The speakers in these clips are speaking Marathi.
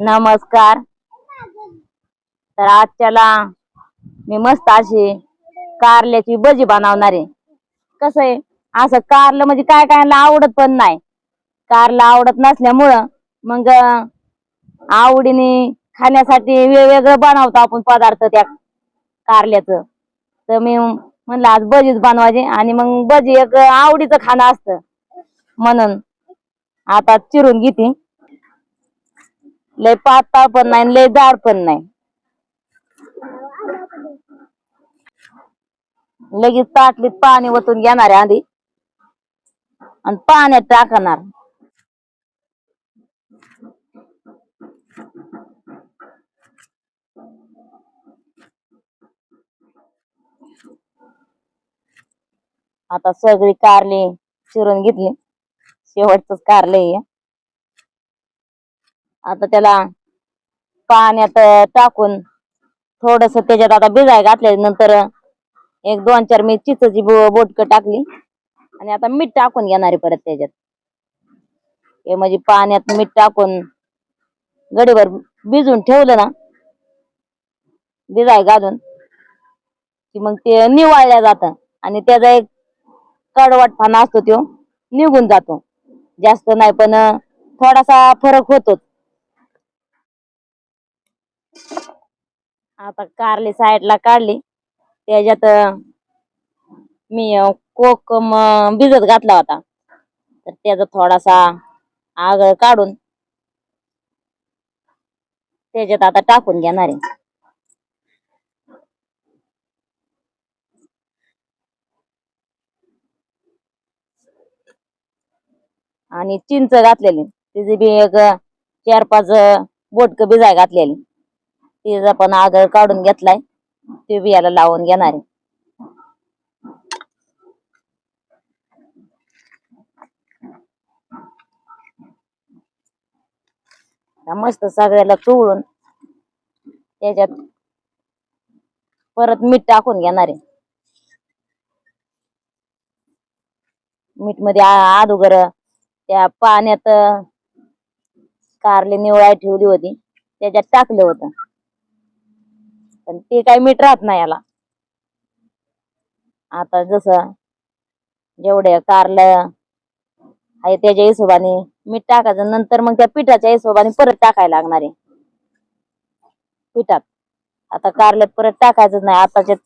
नमस्कार. तर आजच्याला मी मस्त अशी कारल्याची भजी बनवणार आहे. कसं आहे? असं कारलं म्हणजे काय काय आवडत पण नाही. कारलं आवडत नसल्यामुळं मग आवडीने खाण्यासाठी वेगवेगळं बनवतो आपण पदार्थ त्या कारल्याचं. तर मी म्हणलं आज भजीच बनवायची आणि मग भजी एक आवडीचं खाणं असतं. म्हणून आता चिरून घेते. लय पातळ पण नाही आणि लय जाड पण नाही. लगेच ताटलीत पाणी ओतून घेणार आहे आधी. आणि पाण्यात टाकणार. आता सगळी कारली चिरून घेतली. शेवटच कारले आता त्याला पाण्यात टाकून थोडस त्याच्यात आता भिजाय घातल्या. नंतर एक दोन चार मी चिचची बोटक टाकली. आणि आता मीठ टाकून घेणार आहे परत त्याच्यात. हे म्हणजे पाण्यात मीठ टाकून गडीभर भिजून ठेवलं ना भिजाय घालून की मग ते निवाळल्या जात. आणि त्याचा एक कडवटपणा असतो तो निघून जातो. जास्त नाही पण थोडासा फरक होतोच. आता कारली साईडला काढली. त्याच्यात मी कोकम भिजत घातला होता. तर त्याचा थोडासा आगळ काढून त्याच्यात आता टाकून घेणार आहे. आणि चिंच घातलेली. तिची बी एक चार पाच बोटक भिजाय घातलेली. तिचा पण आदळ काढून घेतलाय. ते बियाला लावून घेणार. आहे मस्त सगळ्याला चोळून त्याच्यात परत मीठ टाकून घेणार. आहे मीठमध्ये आ- अगोदर त्या पाण्यात कारले कारली निवळाय ठेवली होती. त्याच्यात टाकलं होतं. पण ते काही मीठ राहत नाही याला. आता जसं जेवढे कारलं आहे त्याच्या हिशोबाने मीठ टाकायचं नंतर मग त्या पिठाच्या हिशोबाने परत टाकायला लागणार आहे. पिठात. आता कारल्यात परत टाकायचं नाही. आताच्या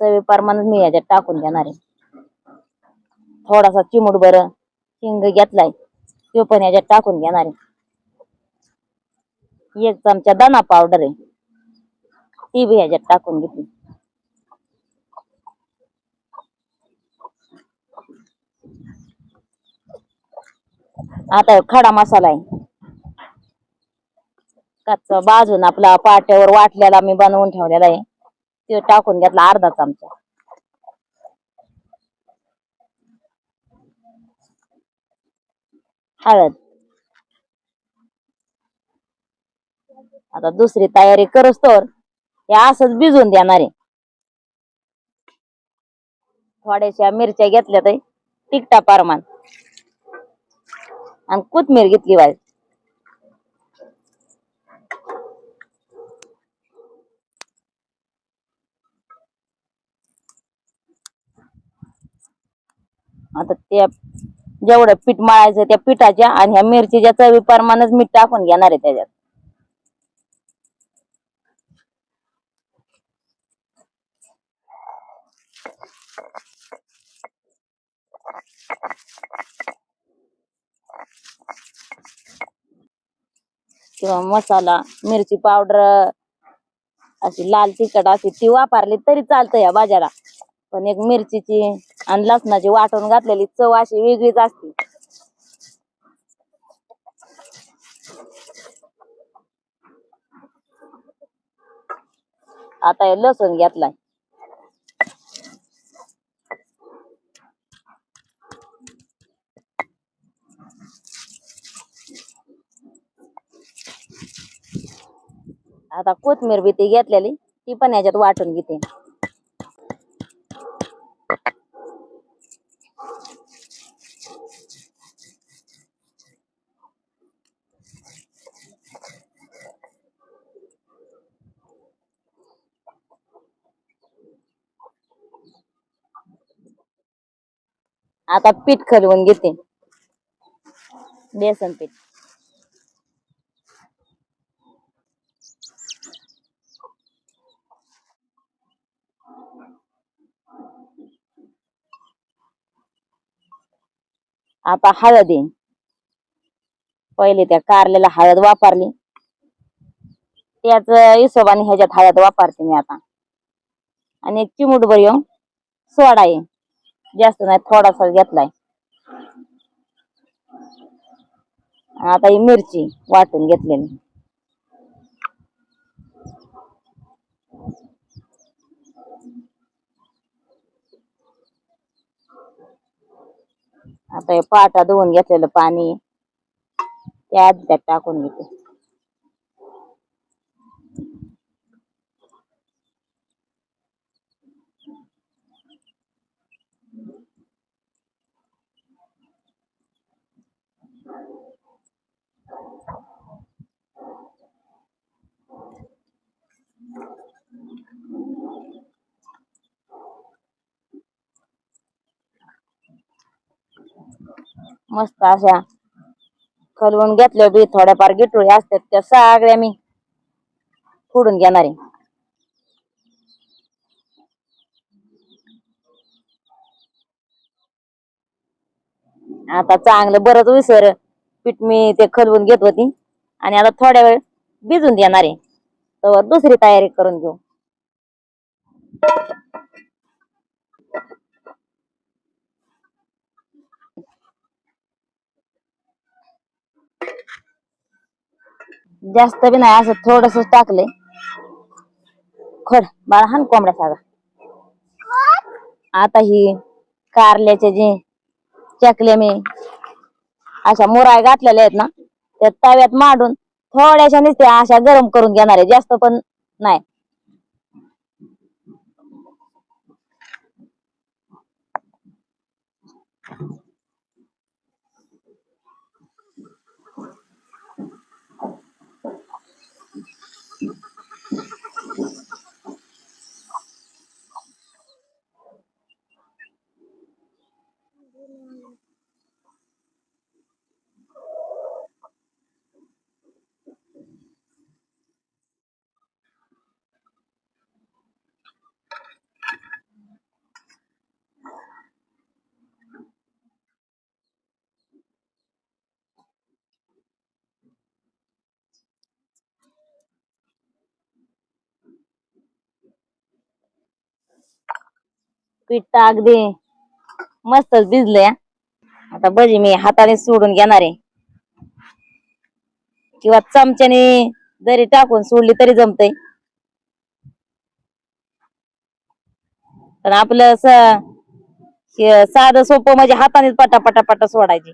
चवी प्रमाणात मी याच्यात टाकून घेणार आहे. थोडासा चिमूट बर हिंग घेतलाय तो पण याच्यात टाकून घेणार आहे. एक चमचा दाना पावडर आहे. ती बी ह्याच्यात टाकून घेतली आता खडा मसाला आहे. कच्चा बाजून आपला पाट्यावर वाटलेला मी बनवून ठेवलेला आहे. ते टाकून घेतला अर्धा चमचा. हळद. आता दुसरी तयारी करूच तर हे असंच भिजून देणार आहे. थोड्याशा मिरच्या घेतल्या तर तिकटा परमान. आणि कोथमीर घेतली बाई. आता त्या जेवढं पीठ मळायचं त्या पिठाच्या आणि ह्या मिरचीच्या चवी प्रमाणच मीठ टाकून घेणार आहे त्याच्यात. किंवा मसाला मिरची पावडर अशी लाल तिखट अशी ती वापरली तरी चालतं या बाजारा पण एक मिरचीची आणि लसणाची वाटून घातलेली चव अशी वेगळीच असते. आता हे लसूण घेतलाय. आता कोथमीर बी ती घेतलेली ती पण याच्यात वाटून घेते. आता पीठ खरवून घेते. बेसन पीठ. आता हळद आहे. पहिले त्या कारल्याला हळद वापरली. त्याच हिशोबाने ह्याच्यात हळद वापरते मी आता. आणि एक चिमूट येऊन सोडा आहे. जास्त नाही थोडासा घेतलाय. आता ही मिरची वाटून घेतलेली. आता हे पाटा धुवून घेतलेलं पाणी. त्यात त्यात टाकून घेते. मस्त अशा खलवून घेतल्या बी थोड्याफार गिटोळी असतात त्या सगळ्या मी फोडून घेणार आहे. आता चांगलं बरंच विसर पीठ मी ते खलवून घेत होती आणि आता थोड्या वेळ भिजून देणार आहे. तर दुसरी तयारी करून घेऊ. जास्त बी नाही असं थोडस टाकलंय. खड बाळा हान कोंबड्या सागा आता ही कारल्याचे जे चकले मी अशा मुराय घातलेल्या आहेत ना त्या तव्यात मांडून थोड्याशा नुसत्या अशा गरम करून घेणार आहे जास्त पण नाही. पीठ तर अगदी मस्तच भिजलंय. हा. आता भजी मी हाताने सोडून घेणार आहे. किंवा चमच्याने जरी टाकून सोडली तरी जमतय. पण आपलं स- हे साधं सोपं म्हणजे हातानेच पटा पटा पटा सोडायची.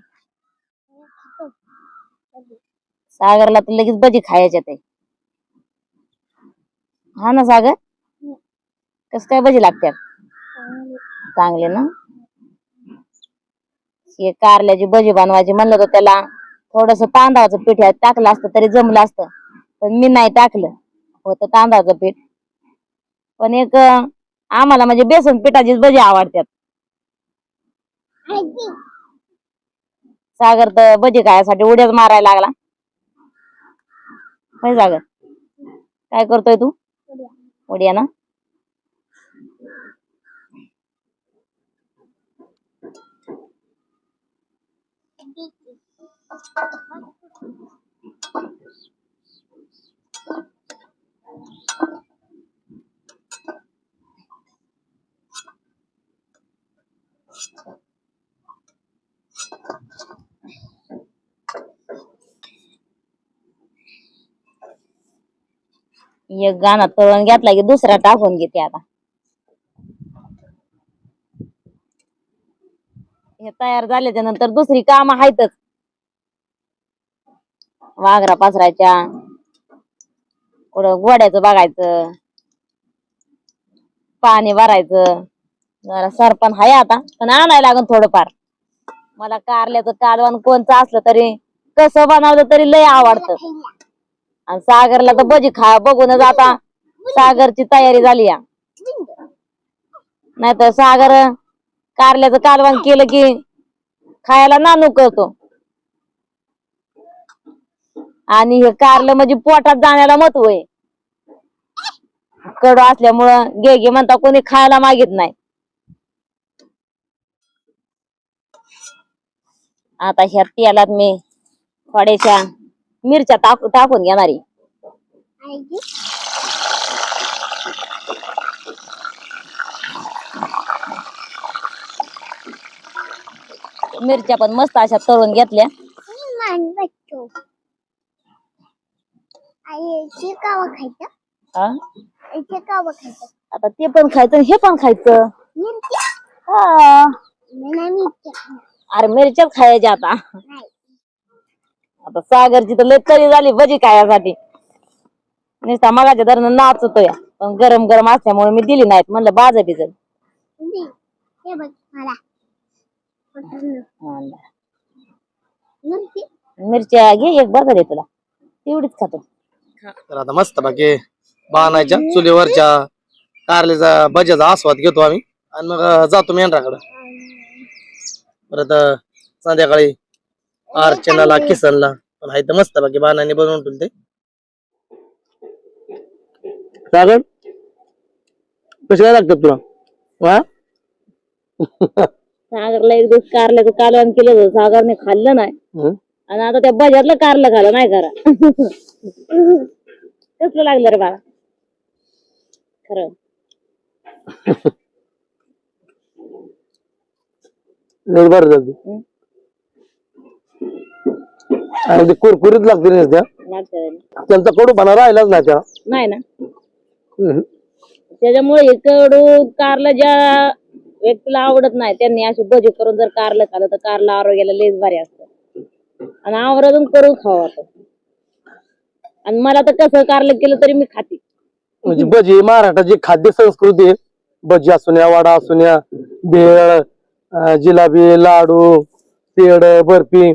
सागरला तर लगेच भजी खायच्यात आहे हा ना सागर? कस काय भजी लागतात? चांगले ना? हे कारल्याची भजी बनवायची म्हणलं तर त्याला. थोडस तांदळाचं पीठ टाकलं असतं तरी जमलं असतं. पण मी नाही टाकलं. होतं तांदळाचं पीठ. पण एक आम्हाला म्हणजे बेसन पिठाचीच भजी आवडतात. सागर तर भजी खायसाठी उड्याच मारायला लागला. होय सागर? काय करतोय तू? उड्या ना? एक गाणं तळून घेतला की दुसरा टाकून घेते आता. हे तयार झाल्याच्यानंतर दुसरी काम आहेतच वाघरा पासरायच्या कुठं गोड्याचं बघायचं. पाणी भरायचं. जरा सरपण हाय आता पण आणायला लागन थोडंफार. मला कारल्याचं कालवण कोणचं असलं तरी कसं बनवलं तरी लय आवडत. आणि सागरला तर भजी खा बघूनच आता सागरची तयारी झाली या. नाहीतर सागर कारल्याचं कालवण केलं की खायला नानू करतो. आणि हे कारलं म्हणजे पोटात जाण्याला महत्त्व आहे कडू असल्यामुळं घे घे म्हणता कोणी खायला मागित नाही. आता ह्या तेलात मी थोड्याशा मिरच्या टाक टाकून घेणारी मिरच्या पण मस्त अशा तळून घेतल्या. शिकावं खायचं? हा? शिकावं खायचं? आता ते पण खायचं आणि हे पण खायचं. मिरच्या? हा. नाही मिरच्या. अरे मिरच्याच खायच्या आता. नाही. आता सागरची तर लय तरी झाली भजी खायासाठी. नुसता मगाच्या दरम्यान नाचतोय. पण गरम गरम असल्यामुळे मी दिली नाहीत. म्हणलं बाजा भिजल दे. हे बघ मला. मिरची? मिरच्या घे एक बघा दे तुला. तेवढीच खातो. तर आता मस्त बाकी बाणाच्या चुलीवरच्या कारल्याचा भज्याचा आस्वाद घेतो आम्ही. आणि मग जातो मेंढराकडं. परत संध्याकाळी अर्चनाला किसनला. पण हाय तर मस्त बाकी बाणाने बनवून ठेवलं ते सागर कसे काय लागतात तुला? वा? सागरला एक दिवस कारल्याचं कालवण केलं होतं. सागरने खाल्लं नाही. हं? आणि आता त्या बजारला कारलं खाल्लं नाही करा कसलं लागलं रे बाळा. खरं. लय बरं हं? आणि ते कुरकुरीत लागते ना त्या लागतं त्यांचा कडूपणा राहिलाच नाही त्या नाही ना. हं. त्याच्यामुळे हे कडू कारलं ज्या व्यक्तीला आवडत नाही त्यांनी अशी भजी करून जर कारलं खाल्लं तर कारलं आरोग्याला लेच भारी असतं. आणि आवर्जून करून खावं आणि मला तर कसं कारलं केलं तरी मी खाते. म्हणजे भजी महाराष्ट्राची खाद्य संस्कृती आहे भजी असुन्या वडा असुन्या भेळ अं, जिलाबी लाडू पेड बर्फी.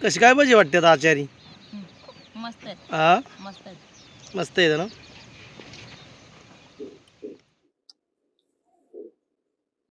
कशी काय भजी वाटते आचारी? मस्त आहे हा मस्त आहे मस्त आहे ना?